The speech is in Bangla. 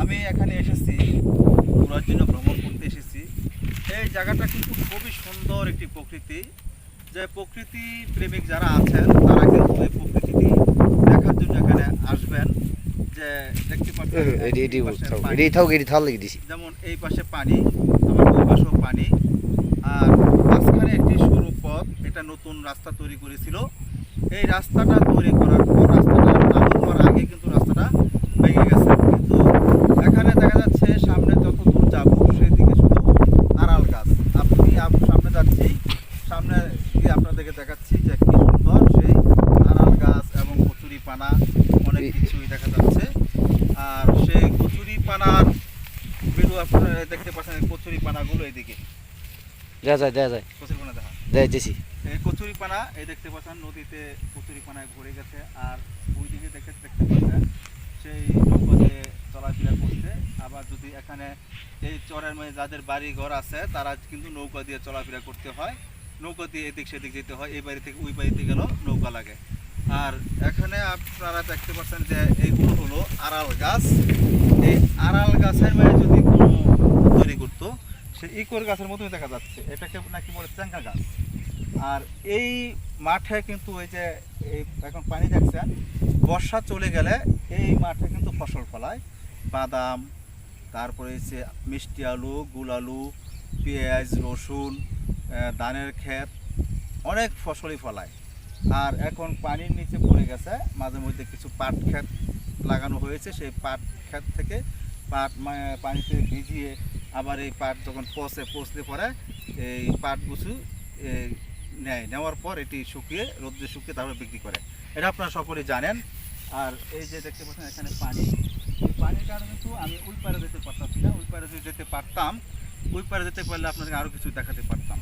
আমি এখানে এসেছি ঘোরার জন্য ভ্রমণ করতে এসেছি। এই জায়গাটা কিন্তু খুবই সুন্দর একটি প্রকৃতি। যে প্রকৃতি প্রেমিক যারা আছেন তারা কিন্তু এই প্রকৃতিটি দেখার জন্য এখানে আসবেন। যে দেখতে পাচ্ছেন যেমন এই পাশে পানি আবার ওই পাশেও পানি। আর মাঝখানে একটি সরু পথ এটা নতুন রাস্তা তৈরি করেছিল। এই রাস্তাটা তৈরি করার পর রাস্তাটা চালু হওয়ার আগে কিন্তু রাস্তাটা ভেঙে গেছে কিন্তু এখানে দেখা যাচ্ছে সামনে যত দূর যাব সেদিকে শুধু আড়াল গাছ আপনি আপ- সামনে যাচ্ছি। সামনে গিয়ে আপনাদেরকে দেখাচ্ছি যে কি সুন্দর সেই আড়াল গাছ এবং কচুরি পানা অনেক কিছুই দেখা যাচ্ছে। আর সেই কচুরি পানার ভিডিও আপনারা দেখতে পাচ্ছেন কচুরি পানাগুলো এইদিকে দেয়া যায় দেয়া যায় কচুরি পানা দেখা। দেয়া দিছি এই কচুরি পানা এই দেখতে পাচ্ছেন নদীতে কচুরি পানায় ভরে গেছে। আর ওই দিকে দেখে দেখতে পাচ্ছেন সেই নৌকা দিয়ে চলাফেরা করছে আবার এখানে এই চরের মধ্যে যাদের বাড়ি ঘর আছে, তারা কিন্তু নৌকা দিয়ে চলাফেরা করতে হয়। নৌকা দিয়ে এদিক সেদিক যেতে হয়, এই বাড়ি থেকে ওই বাড়িতে গেলেও নৌকা লাগে। আর এখানে আপনারা দেখতে পাচ্ছেন যে এইগুলো হলো আড়াল গাছ। এই আড়াল গাছের মধ্যে যদি কোনো তৈরি করতো, সে ইকোর গাছের মতোই দেখা যাচ্ছে। এটাকে নাকি বলে চ্যাঙ্কা গাছ। আর এই মাঠে কিন্তু ওই যে এই এখন পানি দেখছেন, বর্ষা চলে গেলে এই মাঠে কিন্তু ফসল ফলায়। বাদাম তারপরে হচ্ছে মিষ্টি আলু, গুল আলু, পেঁয়াজ, রসুন ধানের ক্ষেত, অনেক ফসলই ফলায়। আর এখন পানির নিচে পড়ে গেছে, মাঝে মধ্যে কিছু পাট ক্ষেত লাগানো হয়েছে, সেই পাট ক্ষেত থেকে পাট পানিতে ভিজিয়ে আবার এই পাট যখন পচে, পচতে পরে এই পাট গুছু নেয়। নেওয়ার পর এটি শুকিয়ে, রোদ্রে শুকিয়ে তারপরে বিক্রি করে। এটা আপনারা সকলেই জানেন। আর এই যে দেখতে পাচ্ছেন, এখানে পানি পানির কারণে তো আমি ওই পারে যেতে পারতাম না ওই পারে যেতে পারতাম। ওই পারে যেতে পারলে আপনাদের আরও কিছু দেখাতে পারতাম।